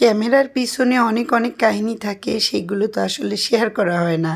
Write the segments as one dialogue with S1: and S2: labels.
S1: ক্যামেরার পিছনে অনেক অনেক কাহিনী থাকে সেগুলো তো আসলে শেয়ার করা হয় না।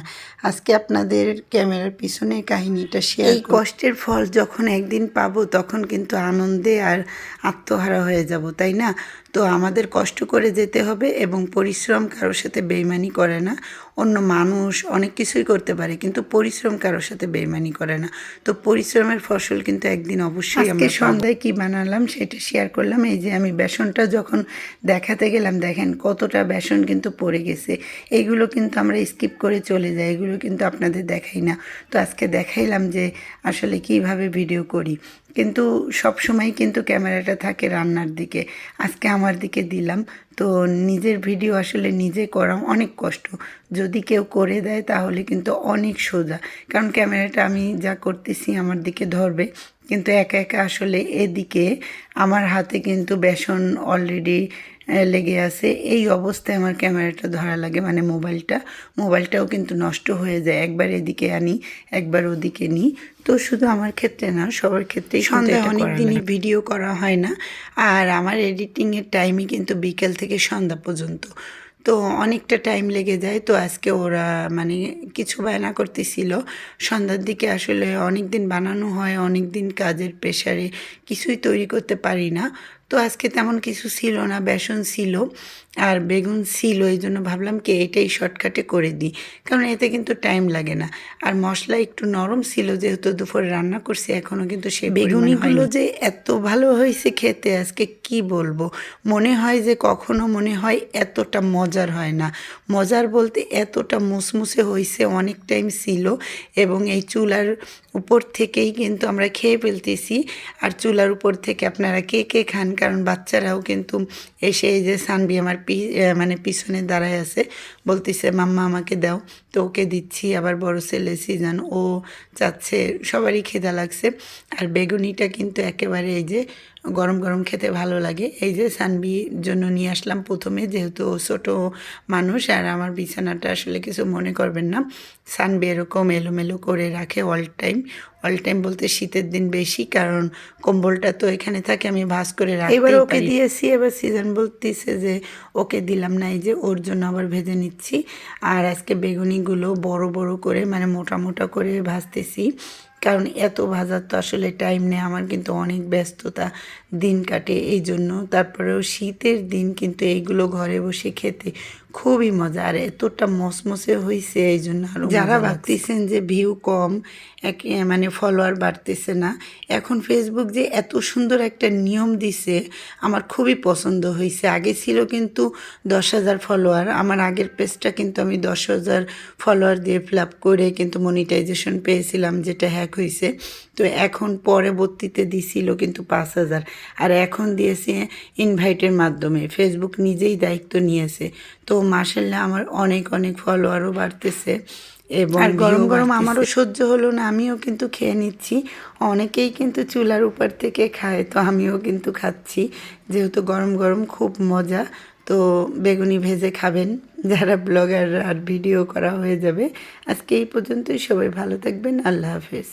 S1: আজকে আপনাদের ক্যামেরার পিছনে কাহিনীটা শেয়ার এই কষ্টের ফল যখন একদিন পাবো তখন কিন্তু আনন্দে আর আত্মহারা হয়ে যাব তাই না? তো আমাদের কষ্ট করে যেতে হবে এবং পরিশ্রম কারোর সাথে বেইমানি করে না। অন্য মানুষ অনেক কিছুই করতে পারে কিন্তু পরিশ্রম কারোর সাথে বেইমানি করে না। তো পরিশ্রমের ফসল কিন্তু একদিন অবশ্যই আমরা সন্ধ্যায় কী বানালাম সেটা শেয়ার করলাম। এই যে আমি বেসনটা যখন দেখাতে গেলাম দেখেন কতটা বেসন কিন্তু পড়ে গেছে। এইগুলো কিন্তু আমরা স্কিপ করে চলে যাই, এগুলো কিন্তু আপনাদের দেখাই না। তো আজকে দেখাইলাম যে আসলে কীভাবে ভিডিও করি। কিন্তু সব সময় কিন্তু ক্যামেরাটা থাকে রান্নার দিকে। আজকে আমার দিকে দিলাম। তো নিজের ভিডিও আসলে নিজে করা অনেক কষ্ট। যদি কেউ করে দেয় তাহলে কিন্তু অনেক সোজা। কারণ ক্যামেরাটা আমি যা করতেছি আমার দিকে ধরবে। কিন্তু একা একা আসলে এদিকে আমার হাতে কিন্তু বেসন অলরেডি লেগে আছে। এই অবস্থায় আমার ক্যামেরাটা ধরা লাগে মানে মোবাইলটা। মোবাইলটাও কিন্তু নষ্ট হয়ে যায়। একবার এদিকে আনি একবার ওদিকে নিই তো শুধু আমার ক্ষেত্রে না সবার ক্ষেত্রেই সন্ধ্যা অনেক দিনই ভিডিও করা হয় না। আর আমার এডিটিংয়ের টাইমই কিন্তু বিকেল থেকে সন্ধ্যা পর্যন্ত। তো অনেকটা টাইম লেগে যায়। তো আজকে ওরা মানে কিছু বায়না করতেছিল। সন্ধ্যার দিকে আসলে অনেক দিন বানানো হয় অনেক দিন কাজের প্রেশারে কিছুই তৈরি করতে পারি না। তো আজকে তেমন কিছু ছিল না বেসন ছিল আর বেগুন ছিল এই জন্য ভাবলাম কি এটাই শর্টকাটে করে দিই কারণ এতে কিন্তু টাইম লাগে না। আর মশলা একটু নরম ছিল যেহেতু দুপুরে রান্না করছি এখনও কিন্তু সে বেগুনিগুলো যে এত ভালো হয়েছে খেতে আজকে কি বলব? মনে হয় যে কখনো মনে হয় এতটা মজার হয় না। মজার বলতে এতটা মুসমুসে হয়েছে অনেক টাইম ছিল এবং এই চুলার উপর থেকেই কিন্তু আমরা খেয়ে ফেলতেছি। আর চুলার উপর থেকে আপনারা কে কে খান কারণ বাচ্চারাও কিন্তু এসে এই যে সানবি আমার পি মানে পিছনে দাঁড়ায় আছে, বলতেছে, মাম্মা, আমাকে দাও, তো ওকে দিচ্ছি, আবার বড় ছেলে, সিজন, ও চাচ্ছে। সবারই খেদা লাগছে। আর বেগুনিটা কিন্তু একেবারে এই যে গরম গরম খেতে ভালো লাগে। এই যে সানবির জন্য নিয়ে আসলাম প্রথমে যেহেতু ও ছোটো মানুষ আর আমার বিছানাটা আসলে কিছু মনে করবেন না। সানবি এরকম এলোমেলো করে রাখে অল টাইম অল টাইম বলতে শীতের দিন বেশি কারণ কম্বলটা তো এখানে থাকে আমি ভাস করে রাখি এবার ওকে দিয়েছি এবার সিজন বলতেছে যে ওকে দিলাম না এই যে ওর জন্য আবার ভেজে নিচ্ছি। আর আজকে বেগুনিগুলো বড় বড় করে মানে মোটা মোটা করে ভাজতেছি। কারণ এত ভাজার তো আসলে টাইম নেই, আমার কিন্তু অনেক ব্যস্ততা, দিন কাটে এই জন্য তারপরেও শীতের দিন কিন্তু এইগুলো ঘরে বসে খেতে খুবই মজা। আর এতটা মসমসে হয়েছে এই জন্য আরও যারা ভাবতেছেন যে ভিউ কম এক মানে ফলোয়ার বাড়তেছে না এখন ফেসবুক যে এত সুন্দর একটা নিয়ম দিছে আমার খুবই পছন্দ হয়েছে আগে ছিল কিন্তু দশ হাজার ফলোয়ার আমার আগের পেজটা কিন্তু আমি দশ হাজার ফলোয়ার দিয়ে ফিল আপ করে কিন্তু মনিটাইজেশন পেয়েছিলাম যেটা হ্যাক হয়েছে তো এখন পরবর্তীতে দিছিল কিন্তু পাঁচ হাজার। আর এখন দিয়েছে ইনভাইটের মাধ্যমে। ফেসবুক নিজেই দায়িত্ব নিয়েছে। তো মাসাল্লাহ আমার অনেক অনেক ফলোয়ারও বাড়তেছে এবং গরম গরম আমারও সহ্য হলো না আমিও কিন্তু খেয়ে নিচ্ছি। অনেকেই কিন্তু চুলার উপর থেকে খায় তো আমিও কিন্তু খাচ্ছি। যেহেতু গরম গরম খুব মজা তো বেগুনি ভেজে খাবেন। যারা ব্লগার আর ভিডিও করা হয়ে যাবে আজকে এই পর্যন্তই। সবাই ভালো থাকবেন। আল্লাহ হাফেজ।